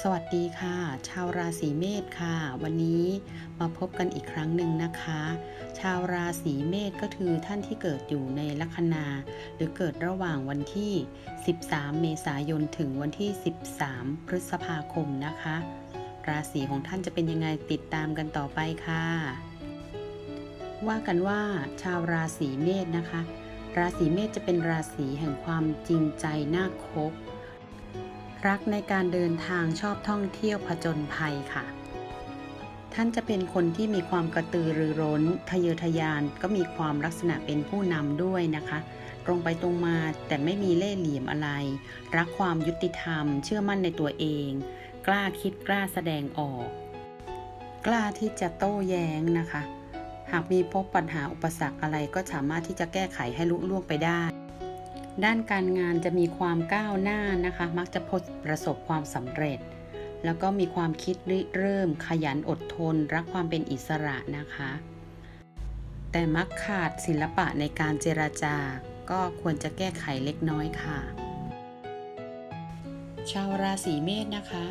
สวัสดีค่ะ ชาวราศีเมษค่ะ วันนี้มาพบกันอีกครั้งหนึ่งนะคะ ชาวราศีเมษก็คือท่านที่เกิดอยู่ในลัคนา หรือเกิดระหว่างวันที่ 13 เมษายนถึงวันที่ 13 พฤษภาคมนะคะ ราศีของท่านจะเป็นยังไงติดตามกันต่อไปค่ะ ว่ากันว่า ชาวราศีเมษนะคะ ราศีเมษจะเป็นราศีแห่งความจริงใจน่าคบ รักในการเดินทางชอบท่องเที่ยวผจญภัยค่ะ ท่านจะเป็นคนที่มีความกระตือรือร้น ทะเยอทะยาน ก็มีความลักษณะเป็นผู้นำด้วยนะคะ ตรงไปตรงมาแต่ไม่มีเล่ห์เหลี่ยมอะไร รักความยุติธรรม เชื่อมั่นในตัวเอง กล้าคิดกล้าแสดงออก กล้าที่จะโต้แย้งนะคะ หากมีพบปัญหาอุปสรรคอะไรก็สามารถที่จะแก้ไขให้ลุล่วงไปได้ ด้านการงานจะมีความก้าวหน้านะคะ มักจะพบประสบความสำเร็จ แล้วก็มีความคิดริเริ่ม ขยันอดทน รักความเป็นอิสระนะคะ แต่มักขาดศิลปะในการเจรจาก็ควรจะแก้ไขเล็กน้อยค่ะ ชาวราศีเมษนะคะ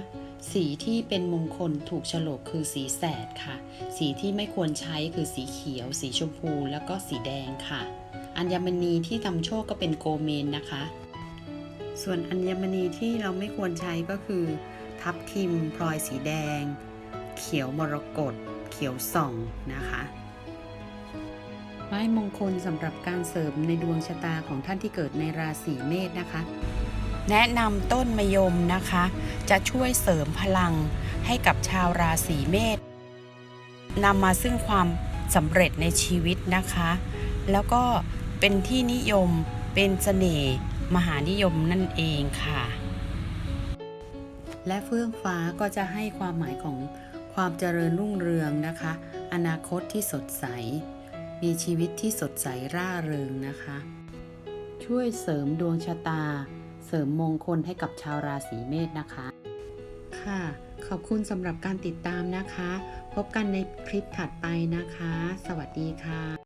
สีที่เป็นมงคลถูกฉลกคือสีแสดค่ะ สีที่ไม่ควรใช้คือสีเขียว สีชมพู แล้วก็สีแดงค่ะ อัญมณีที่ทำโชคก็เป็นโกเมนนะคะ ส่วนอัญมณีที่เราไม่ควรใช้ก็คือ ทับทิมพลอยสีแดง เขียวมรกตเขียวส่องนะคะไม้มงคลสำหรับการเสริมในดวงชะตาของท่านที่เกิดในราศีเมษนะคะ แนะนำต้นมะยมนะคะ จะช่วยเสริมพลังให้กับชาวราศีเมษนำมาซึ่งความสำเร็จในชีวิตนะคะ แล้วก็ เป็นที่นิยมเป็นเสน่ห์มหานิยมนั่นเองค่ะ และเฟื่องฟ้าก็จะให้ความหมายของความเจริญรุ่งเรืองนะคะ อนาคตที่สดใส มีชีวิตที่สดใสร่าเริงนะคะ ช่วยเสริมดวงชะตา เสริมมงคลให้กับชาวราศีเมษนะคะ ค่ะ ขอบคุณสำหรับการติดตามนะคะ พบกันในคลิปถัดไปนะคะ สวัสดีค่ะ